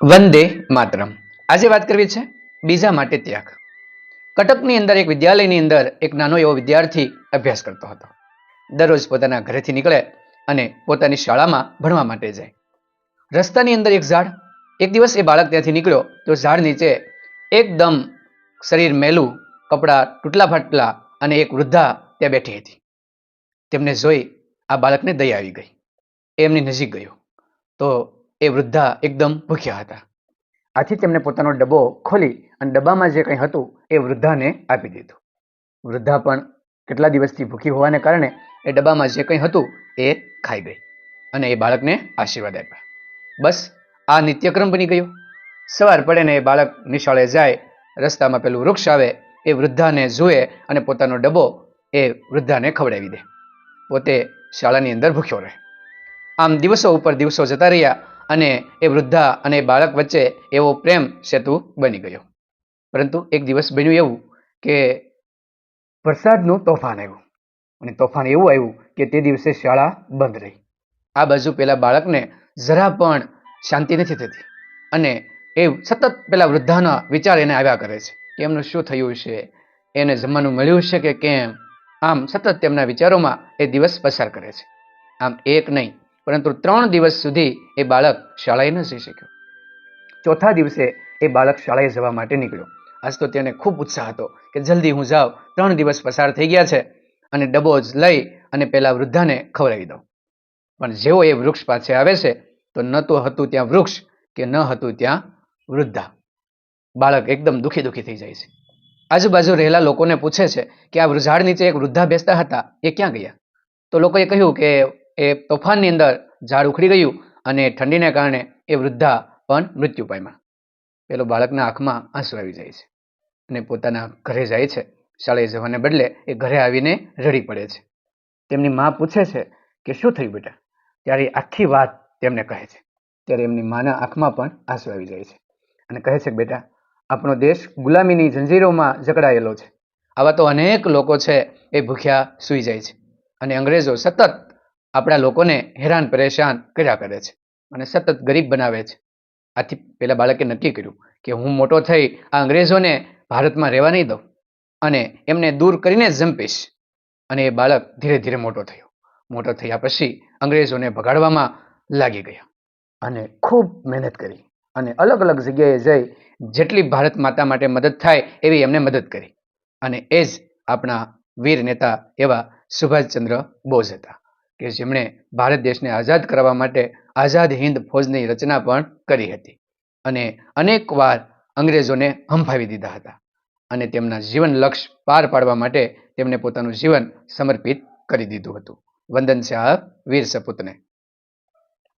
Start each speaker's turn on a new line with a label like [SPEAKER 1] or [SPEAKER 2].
[SPEAKER 1] વંદે માતરમ. આજે વાત કરવી છે બીજા માટે ત્યાગ. કટકની અંદર એક વિદ્યાલયની અંદર એક નાનો એવો વિદ્યાર્થી અભ્યાસ કરતો હતો. દરરોજ પોતાના ઘરેથી નીકળે અને પોતાની શાળામાં ભણવા માટે જાય. રસ્તાની અંદર એક ઝાડ. એક દિવસ એ બાળક ત્યાંથી નીકળ્યો તો ઝાડ નીચે એકદમ શરીર મેલું, કપડાં તૂટલા ફાટલા અને એક વૃદ્ધા ત્યાં બેઠી હતી. તેમને જોઈ આ બાળકને દયા આવી ગઈ. એમની નજીક ગયો. તો એ વૃદ્ધા એકદમ ભૂખ્યા હતા. આથી તેમણે પોતાનો ડબ્બો ખોલી અને ડબ્બામાં જે કંઈ હતું એ વૃદ્ધાને આપી દીધું. વૃદ્ધા પણ કેટલા દિવસથી ભૂખી હોવાને કારણે એ ડબ્બામાં જે કંઈ હતું એ ખાઈ ગઈ અને એ બાળકને આશીર્વાદ આપ્યા. બસ, આ નિત્યક્રમ બની ગયો. સવાર પડે ને એ બાળક નિશાળે જાય, રસ્તામાં પેલું વૃક્ષ આવે, એ વૃદ્ધાને જુએ અને પોતાનો ડબ્બો એ વૃદ્ધાને ખવડાવી દે. પોતે શાળાની અંદર ભૂખ્યો રહે. આમ દિવસો ઉપર દિવસો જતા રહ્યા અને એ વૃદ્ધા અને બાળક વચ્ચે એવો પ્રેમ સેતુ બની ગયો. પરંતુ એક દિવસ બન્યું એવું કે વરસાદનું તોફાન આવ્યું અને તોફાન એવું આવ્યું કે તે દિવસે શાળા બંધ રહી. આ બાજુ પેલા બાળકને જરા પણ શાંતિ નથી થતી અને એ સતત પેલા વૃદ્ધાના વિચાર એને આવ્યા કરે છે કે એમનું શું થયું છે? એને જમવાનું મળ્યું છે કે કેમ? આમ સતત તેમના વિચારોમાં એ દિવસ પસાર કરે છે. આમ એક નહીં પરંતુ ત્રણ દિવસ સુધી એ બાળક શાળાએ ન જઈ શક્યો. ચોથા દિવસે એ બાળક શાળાએ જવા માટે નીકળ્યો. આજ તો તેને ખૂબ ઉત્સાહ હતો કે જલ્દી હું જાઉં, ત્રણ દિવસ પસાર થઈ ગયા છે અને ડબ્બો જ લઈ અને પેલા વૃદ્ધાને ખવડાવી દઉં. પણ જેવો એ વૃક્ષ પાસે આવે છે, તો ન તો હતું ત્યાં વૃક્ષ કે ન હતું ત્યાં વૃદ્ધા. બાળક એકદમ દુઃખી દુઃખી થઈ જાય છે. આજુબાજુ રહેલા લોકોને પૂછે છે કે આ ઝાડ નીચે એક વૃદ્ધા બેસતા હતા, એ ક્યાં ગયા? તો લોકોએ કહ્યું કે એ તોફાનની અંદર ઝાડ ઉખડી ગયું અને ઠંડીને કારણે એ વૃદ્ધા પણ મૃત્યુ પામ્યા. પેલો બાળકના આંખમાં આંસુ આવી જાય છે અને પોતાના ઘરે જાય છે. શાળાએ જવાને બદલે એ ઘરે આવીને રડી પડે છે. તેમની મા પૂછે છે કે શું થયું બેટા? ત્યારે આખી વાત તેમને કહે છે. ત્યારે એમની માના આંખમાં પણ આંસુ આવી જાય છે અને કહે છે બેટા, આપણો દેશ ગુલામીની જંજીરોમાં જકડાયેલો છે. આવા તો અનેક લોકો છે એ ભૂખ્યા સૂઈ જાય છે અને અંગ્રેજો સતત આપણા લોકોને હેરાન, પરેશાન કર્યા કરે છે અને સતત ગરીબ બનાવે છે. આથી પહેલાં બાળકે નક્કી કર્યું કે હું મોટો થઈ આ અંગ્રેજોને ભારતમાં રહેવા નહીં દઉં અને એમને દૂર કરીને જ જંપીશ. અને એ બાળક ધીરે ધીરે મોટો થયો. મોટો થયા પછી અંગ્રેજોને ભગાડવામાં લાગી ગયા અને ખૂબ મહેનત કરી અને અલગ અલગ જગ્યાએ જઈ જેટલી ભારત માતા માટે મદદ થાય એવી એમને મદદ કરી. અને એ જ આપણા વીર નેતા એવા સુભાષચંદ્ર બોઝ હતા. કે જેમણે ભારત દેશને આઝાદ કરવા માટે આઝાદ હિન્દ ફોજની રચના પણ કરી હતી. અને અનેકવાર અંગ્રેજોને હંફાવી દીધા હતા અને તેમના જીવન લક્ષ્ય પાર પાડવા માટે તેમણે પોતાનું જીવન સમર્પિત કરી દીધું હતું. વંદન શાહ, વીર સપૂતને.